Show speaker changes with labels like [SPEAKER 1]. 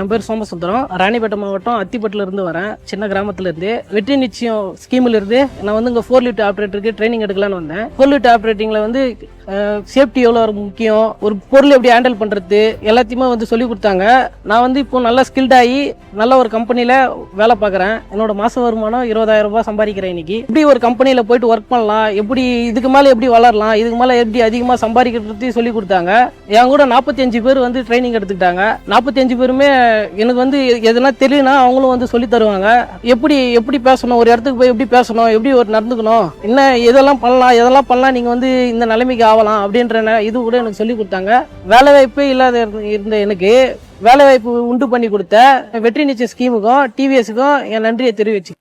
[SPEAKER 1] என் பேர் சோமசுந்தரம். ராணிப்பேட்டை மாவட்டம் அத்திப்பட்டில இருந்து வரேன். சின்ன கிராமத்துல இருந்து வெற்றி நிச்சயம் ஸ்கீம்ல இருந்து நான் வந்து இங்க ஃபோர் லிட்டர் ஆப்ரேட்டருக்கு ட்ரைனிங் எடுக்கலாம்னு வந்தேன். ஃபோர் லிட்டர் ஆப்ரேட்டிங்ல வந்து சேஃப்டி எவ்வளோ முக்கியம்? ஒரு பொருள் எப்படி ஹேண்டில் பண்ணுறது எல்லாத்தையுமே வந்து சொல்லி கொடுத்தாங்க. நான் வந்து இப்போ நல்லா ஸ்கில்டாகி நல்ல ஒரு கம்பெனியில் வேலை பார்க்குறேன். என்னோட மாச வருமானம் இருபதாயிரம் ரூபாய் சம்பாதிக்கிறேன் இன்றைக்கி எப்படி ஒரு கம்பெனியில் போயிட்டு ஒர்க் பண்ணலாம்? எப்படி இதுக்கு மேலே எப்படி வளரலாம்? இதுக்கு மேலே எப்படி அதிகமாக சம்பாதிக்கிறதையும் சொல்லி கொடுத்தாங்க. என் கூட நாற்பத்தஞ்சு பேர் வந்து ட்ரைனிங் எடுத்துக்கிட்டாங்க. நாற்பத்தஞ்சு பேருமே எனக்கு வந்து எதனா எதுனா அவங்களும் வந்து சொல்லி தருவாங்க. எப்படி எப்படி பேசணும்? ஒரு இடத்துக்கு போய் எப்படி பேசணும்? எப்படி ஒரு நடந்துக்கணும்? என்ன எதெல்லாம் பண்ணலாம்? எதெல்லாம் பண்ணலாம்? நீங்கள் வந்து இந்த நிலைமைக்கு ஆகலாம் அப்படின்ற இது கூட எனக்கு சொல்லி கொடுத்தாங்க. வேலை வாய்ப்பே இல்லாத இருந்த- இருந்த எனக்கு வேலை வாய்ப்பு உண்டு பண்ணி கொடுத்த வெற்றி நிச்சய ஸ்கீமுக்கும் டிவிஎஸ்க்கும் என் நன்றியை தெரிவிச்சு